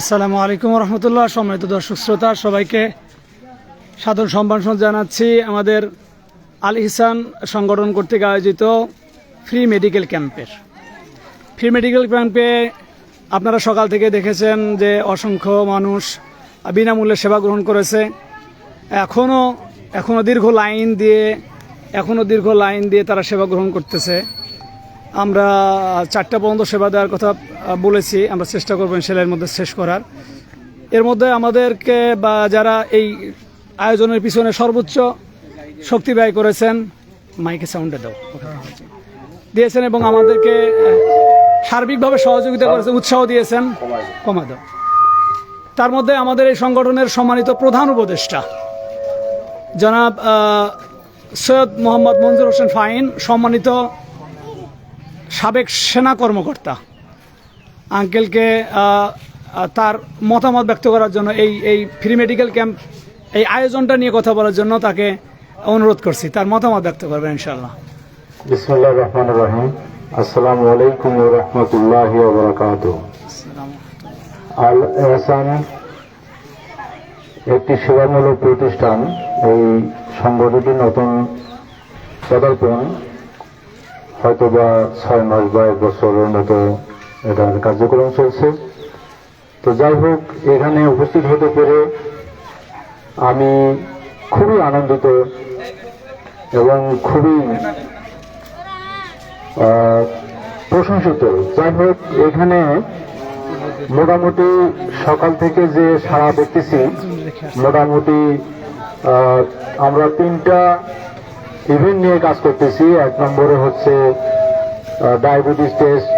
আসসালামু আলাইকুম রহমতুল্লাহ। সম্মানিত দর্শক শ্রোতা, সবাইকে সাদর সম্ভাষণ জানাচ্ছি। আমাদের আল ইহসান সংগঠন কর্তৃক আয়োজিত ফ্রি মেডিকেল ক্যাম্পের। ফ্রি মেডিকেল ক্যাম্পে আপনারা সকাল থেকে দেখেছেন যে অসংখ্য মানুষ বিনামূল্যে সেবা গ্রহণ করেছে। এখনও এখনও দীর্ঘ লাইন দিয়ে এখনও দীর্ঘ লাইন দিয়ে তারা সেবা গ্রহণ করতেছে। আমরা চারটা পর্যন্ত সেবা দেওয়ার কথা বলেছি, আমরা চেষ্টা করব সেলাইয়ের মধ্যে শেষ করার। এর মধ্যে আমাদেরকে বা যারা এই আয়োজনের পিছনে সর্বোচ্চ শক্তি ব্যয় করেছেন, মাইকে সাউন্ডে দাও। দিয়েছেন এবং আমাদেরকে সার্বিকভাবে সহযোগিতা করেছেন, উৎসাহ দিয়েছেন কমা দাও। তার মধ্যে আমাদের এই সংগঠনের সম্মানিত প্রধান উপদেষ্টা, জনাব সৈয়দ মোহাম্মদ মঞ্জুর হোসেন ফাইন, সম্মানিত সাবেক সেনা কর্মকর্তা। আঙ্কেলকে তার মতামত ব্যক্ত করার জন্য এই এই ফ্রি মেডিকেল ক্যাম্প এই আয়োজনটা নিয়ে কথা বলার জন্য তাকে অনুরোধ করছি। তার মতামত ব্যক্ত করবেন ইনশাল্লাহ রহমান রহিম। আলাইকুম রহমতুল্লাহ আল এহসান একটি সেবামূলক প্রতিষ্ঠান, এই সংগঠনটি নতুন পদার্পণ হয়তো বা ছয় মাস বা এক বছরের মতো এটার কার্যক্রম চলছে। তো যাই হোক, এখানে উপস্থিত হতে পেরে আমি খুবই আনন্দিত এবং খুবই প্রশংসিত। যাই হোক, এখানে মোটামুটি সকাল থেকে যে সারা দেখতেছি, মোটামুটি আমরা তিনটা ইভেন্ট নিয়ে কাজ করতেছি। এক নম্বরে হচ্ছে ডায়াবেটিস টেস্ট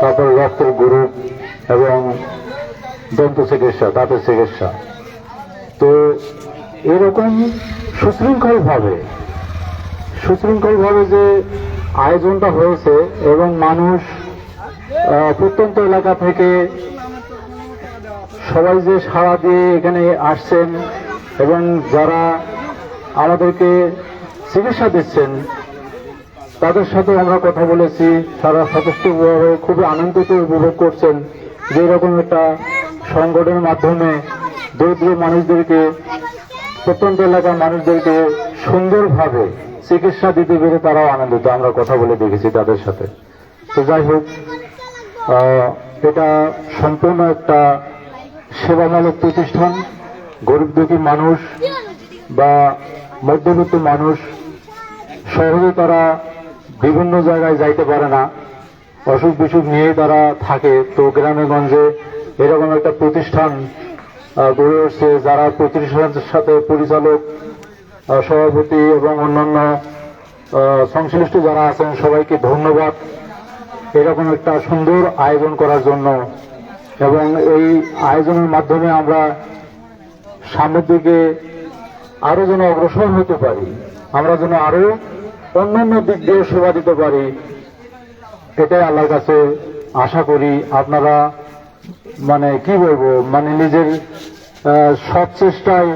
তারপর রক্তের গ্রুপ এবং দন্ত চিকিৎসা, দাঁতের চিকিৎসা। তো এরকম সুশৃঙ্খলভাবে সুশৃঙ্খলভাবে যে আয়োজনটা হয়েছে এবং মানুষ প্রত্যন্ত এলাকা থেকে সবাই যে সাড়া দিয়ে এখানে আসছেন এবং যারা আমাদেরকে চিকিৎসা দিচ্ছেন, তাদের সাথে আমরা কথা বলেছি, তারা সচেষ্টভাবে খুবই আনন্দিত উপভোগ করছেন যে এরকম একটা সংগঠনের মাধ্যমে দরিদ্র মানুষদেরকে, প্রত্যন্ত এলাকার মানুষদেরকে সুন্দরভাবে চিকিৎসা দিতে পেরে তারাও আনন্দিত। আমরা কথা বলে দেখেছি তাদের সাথে। তো যাই হোক এটা সম্পূর্ণ একটা সেবামূলক প্রতিষ্ঠান। গরিব দুঃখী মানুষ বা মধ্যবিত্ত মানুষ সহজে তারা বিভিন্ন জায়গায় যাইতে পারে না। অসুখ বিসুখ নিয়ে তারা থাকে। তো গ্রামে গঞ্জে এরকম একটা প্রতিষ্ঠান গড়ে উঠছে যারা প্রতিষ্ঠানের সাথে পরিচালক সভাপতি এবং অন্যান্য সংশ্লিষ্ট যারা আছেন সবাইকে ধন্যবাদ। এরকম একটা সুন্দর আয়োজন করার জন্য। এবং এই আয়োজনের মাধ্যমে আমরা সামনের দিকে আরও যেন অগ্রসর হতে পারি। আমরা যেন আরও অন্যান্য দিক দিয়ে সেবা দিতে পারি। এটাই আল্লাহর কাছে আশা করি আপনারা মানে কি বলব মানে নিজের সৎ চেষ্টায়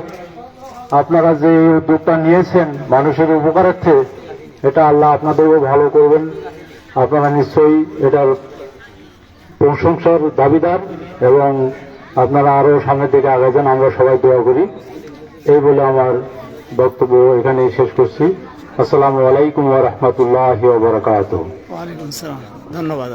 আপনারা যে উদ্যোগটা নিয়েছেন মানুষের উপকারার্থে, এটা আল্লাহ আপনাদেরও ভালো করবেন। আপনারা নিশ্চয়ই এটার প্রশংসার দাবিদার এবং আপনারা আরও সামনের দিকে আগাবেন। আমরা সবাই দোয়া করি। এই বলে আমার বক্তব্য এখানেই শেষ করছি। আসসালামু আলাইকুম রহমতুল্লাহ বারকাত ধন্যবাদ